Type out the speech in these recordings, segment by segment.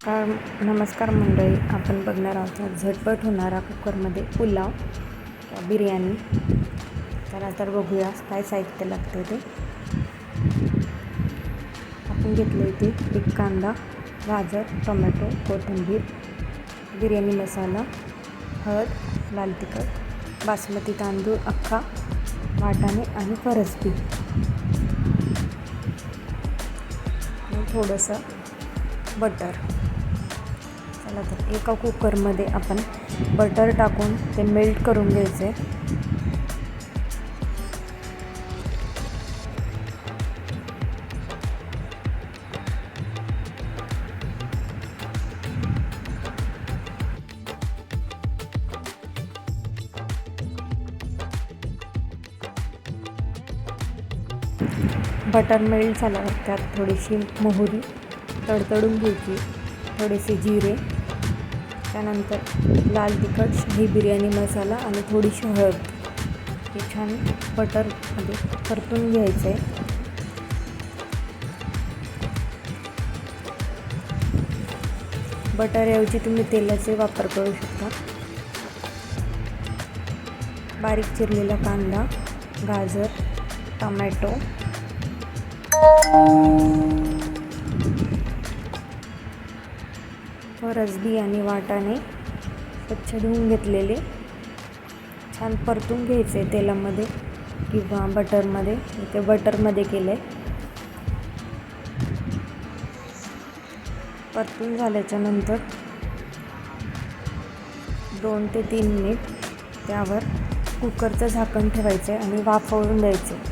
नमस्कार नमस्कार मंडळी. आपण बघणार आहोत झटपट होणारा कुकरमध्ये पुलाव किंवा बिर्याणी. चला तर बघूया काय साहित्य लागतं ते. आपण घेतलं इथे एक कांदा गाजर टोमॅटो कोथिंबीर बिर्याणी मसाला हळद लाल तिखट बासमती तांदूळ अख्खा वाटाणे आणि फरसबी. थोडंसं बटर. चला तर एका कुकरमध्ये आपण बटर टाकून ते मेल्ट करून घ्यायचे. बटर मेल्ट झाल्यावर त्यात थोडीशी मोहरी तडतडून घ्यायची थोडेसे जिरे त्यानंतर लाल तिखट शाही बिर्याणी मसाला आणि थोडीशी हळद. हे छान बटरमध्ये परतून घ्यायचं आहे बटरऐवजी तुम्ही तेलाचे वापर करू शकता. बारीक चिरलेला कांदा गाजर टमॅटो. रसबी आणि वाटाणे स्वच्छ धुवून घेतलेले. छान परतून घ्यायचे तेलामध्ये किंवा बटरमध्ये. इथे बटरमध्ये केलं आहे परतून झाल्याच्यानंतर दोन ते तीन मिनिट त्यावर कुकरचं झाकण ठेवायचं आहे आणि वाफवून द्यायचे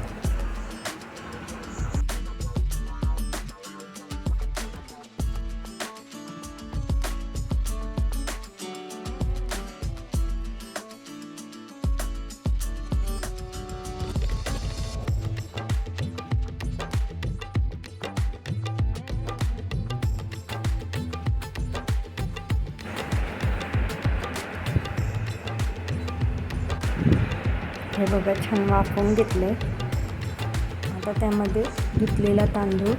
हे बघा छान वाफवून घेतले आता त्यामध्ये धुतलेला तांदूळ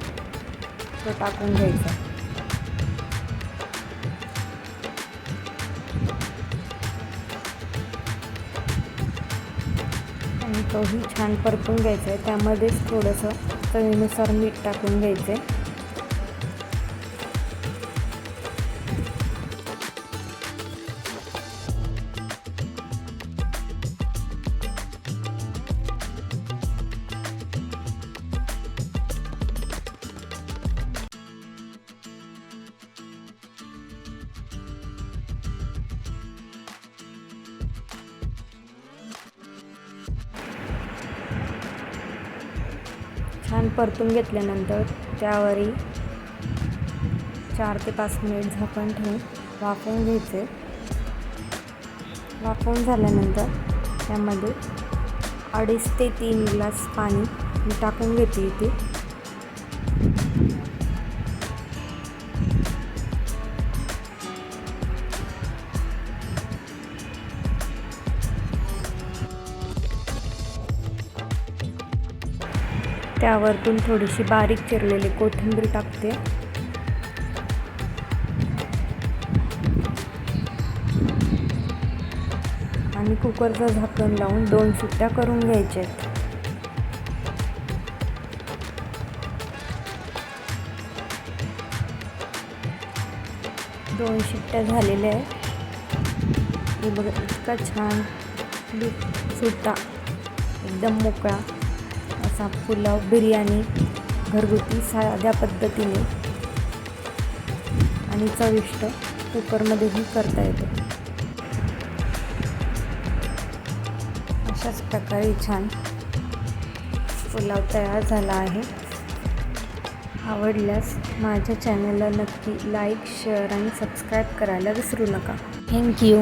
तो टाकून घ्यायचा. आणि तोही छान परतून घ्यायचा आहे. त्यामध्येच थोडंसं चवीनुसार मीठ टाकून घ्यायचं आहे छान परतून घेतल्यानंतर त्यावरही चार ते पाच मिनिट झाकण ठेवून वाफवून घ्यायचे. वाफवून झाल्यानंतर त्यामध्ये अडीच ते तीन ग्लास पाणी मी टाकून घेते इथे त्यावरतून थोडीशी बारीक चिरलेली कोथिंबीर टाकते. आणि कुकरचं झाकण लावून दोन सुट्ट्या करून घ्यायच्या आहेत. दोन शिट्ट्या झालेल्या आहेत. हे बघा इतका छान सुट्टा. एकदम मोकळा. असा पुलाव बिर्याणी घरगुती साध्या पद्धतीने आणि चविष्ट कुकरमध्येही करता येतो. अशाच प्रकारे छान पुलाव तयार झाला आहे. आवडल्यास माझ्या चॅनलला नक्की लाईक शेअर आणि सबस्क्राईब करायला विसरू नका. थँक्यू